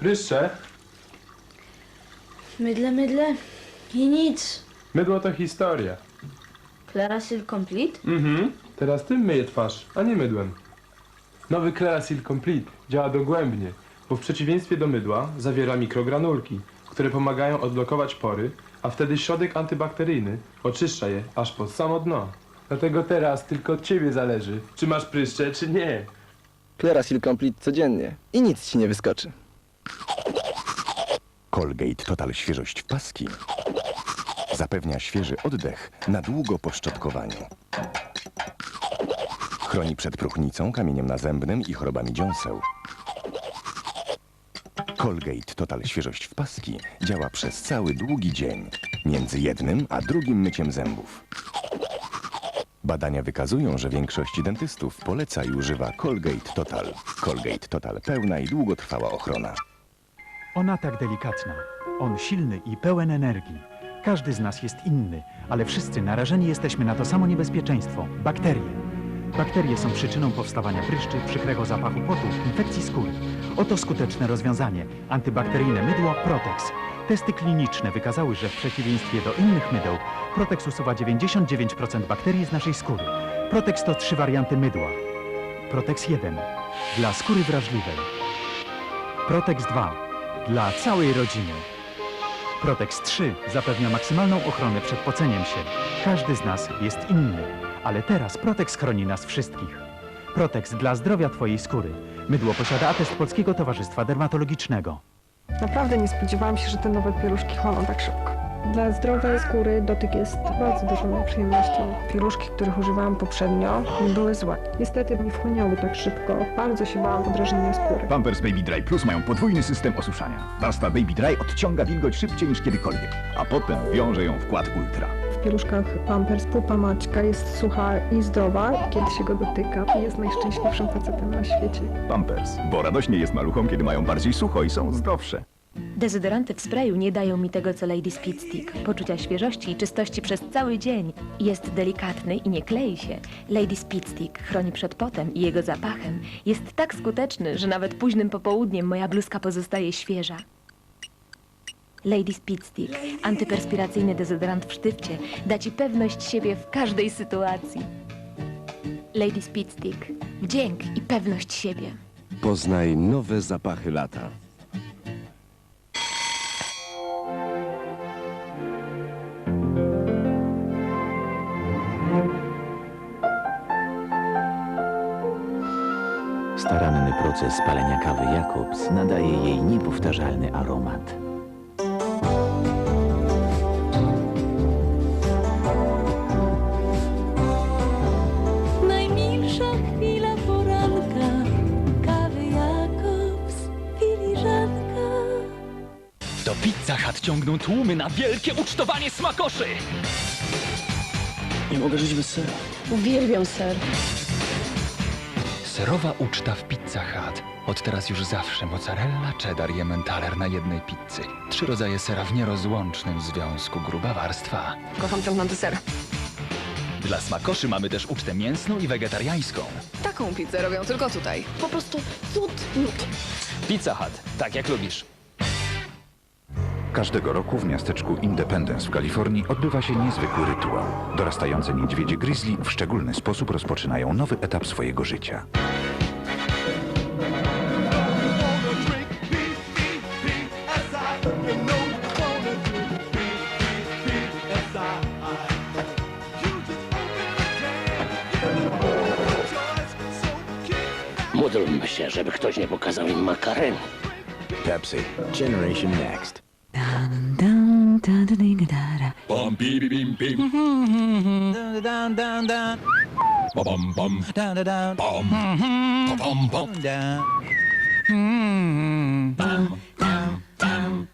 Pryszcze, Mydle, mydle i nic. mydło to historia. Clarasil Complete? Mhm. Teraz tym myję twarz, a nie mydłem. Nowy Clearasil Complete działa dogłębnie, bo w przeciwieństwie do mydła zawiera mikrogranulki, które pomagają odblokować pory, a wtedy środek antybakteryjny oczyszcza je aż pod samo dno. Dlatego teraz tylko od ciebie zależy, czy masz pryszcze, czy nie. Clarasil Complete codziennie i nic ci nie wyskoczy. Colgate Total Świeżość w paski zapewnia świeży oddech na długo po szczotkowaniu. Chroni przed próchnicą, kamieniem nazębnym i chorobami dziąseł. Colgate Total Świeżość w paski działa przez cały długi dzień, między jednym a drugim myciem zębów. Badania wykazują, że większość dentystów poleca i używa Colgate Total. Colgate Total pełna i długotrwała ochrona. Ona tak delikatna, on silny i pełen energii. Każdy z nas jest inny, ale wszyscy narażeni jesteśmy na to samo niebezpieczeństwo bakterie. Bakterie są przyczyną powstawania pryszczy, przykrego zapachu potu, infekcji skóry. Oto skuteczne rozwiązanie antybakteryjne mydło Protex. Testy kliniczne wykazały, że w przeciwieństwie do innych mydeł, Protex usuwa 99% bakterii z naszej skóry. Protex to trzy warianty mydła. Protex 1 dla skóry wrażliwej. Protex 2 dla całej rodziny. Protex 3 zapewnia maksymalną ochronę przed poceniem się. Każdy z nas jest inny, ale teraz Protex chroni nas wszystkich. Protex dla zdrowia Twojej skóry. Mydło posiada atest Polskiego Towarzystwa Dermatologicznego. Naprawdę nie spodziewałam się, że te nowe pieluszki chłoną tak szybko. Dla zdrowej skóry dotyk jest bardzo dużą przyjemnością. Pieluszki, których używałam poprzednio, były złe. Niestety nie wchłaniały tak szybko. Bardzo się bałam podrażnienia skóry. Pampers Baby Dry Plus mają podwójny system osuszania. Pasta Baby Dry odciąga wilgoć szybciej niż kiedykolwiek, a potem wiąże ją w kład Ultra. W pieluszkach Pampers pupa Maćka jest sucha i zdrowa. Kiedy się go dotyka, jest najszczęśliwszym facetem na świecie. Pampers, bo radośnie jest maluchom, kiedy mają bardziej sucho i są zdrowsze. Dezodoranty w sprayu nie dają mi tego, co Lady Speed Stick. Poczucia świeżości i czystości przez cały dzień. Jest delikatny i nie klei się. Lady Speed Stick chroni przed potem i jego zapachem. Jest tak skuteczny, że nawet późnym popołudniem moja bluzka pozostaje świeża. Lady Speed Stick, antyperspiracyjny dezodorant w sztywcie, da ci pewność siebie w każdej sytuacji. Lady Speed Stick, wdzięk i pewność siebie. Poznaj nowe zapachy lata. Proces palenia kawy Jakobs nadaje jej niepowtarzalny aromat. Najmilsza chwila poranka. Kawy Jakobs, filiżanka. Do Pizza Hut ciągną tłumy na wielkie ucztowanie smakoszy! Nie mogę żyć bez sera. Uwielbiam ser. Serowa uczta w Pizza Hut. Od teraz już zawsze mozzarella, cheddar i emmentaler na jednej pizzy. Trzy rodzaje sera w nierozłącznym związku, gruba warstwa. Kocham ciągnąć ser. Dla smakoszy mamy też ucztę mięsną i wegetariańską. Taką pizzę robią tylko tutaj. Po prostu cud. Pizza Hut, tak jak lubisz. Każdego roku w miasteczku Independence w Kalifornii odbywa się niezwykły rytuał. Dorastające niedźwiedzie grizzly w szczególny sposób rozpoczynają nowy etap swojego życia. Módlmy się, żeby ktoś nie pokazał im makarenu. Pepsi. Generation Next. Bam, bim, bim, bim. Bam, bam. Bam, bam, bam.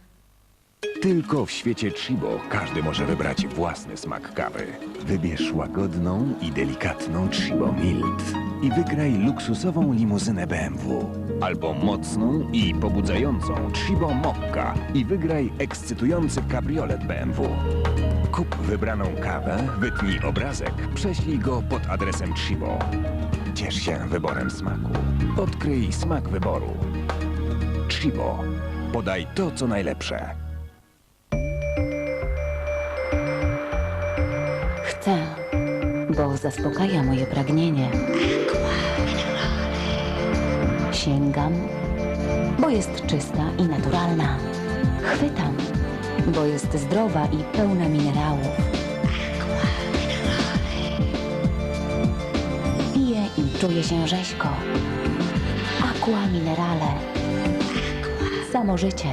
Tylko w świecie Chibo każdy może wybrać własny smak kawy. Wybierz łagodną i delikatną Chibo Mild i wygraj luksusową limuzynę BMW. Albo mocną i pobudzającą Chibo Mokka i wygraj ekscytujący kabriolet BMW. Kup wybraną kawę, wytnij obrazek, prześlij go pod adresem Chibo. Ciesz się wyborem smaku. Odkryj smak wyboru. Chibo. Podaj to, co najlepsze. Chcę, bo zaspokaja moje pragnienie. Sięgam, bo jest czysta i naturalna. Chwytam, bo jest zdrowa i pełna minerałów. Piję i czuję się rzeźko. Aqua Minerale. Samo życie.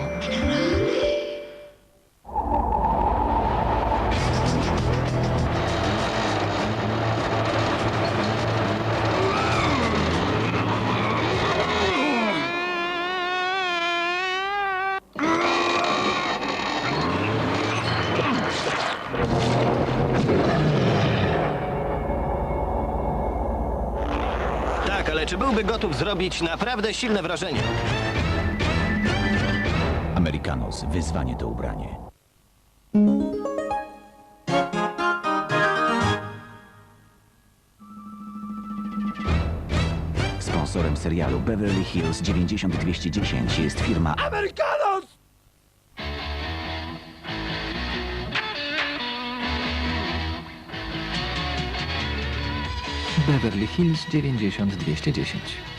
Tak, ale czy byłby gotów zrobić naprawdę silne wrażenie? Americanos, wyzwanie to ubranie. Sponsorem serialu Beverly Hills 90210 jest firma Americanos! Beverly Hills 90210.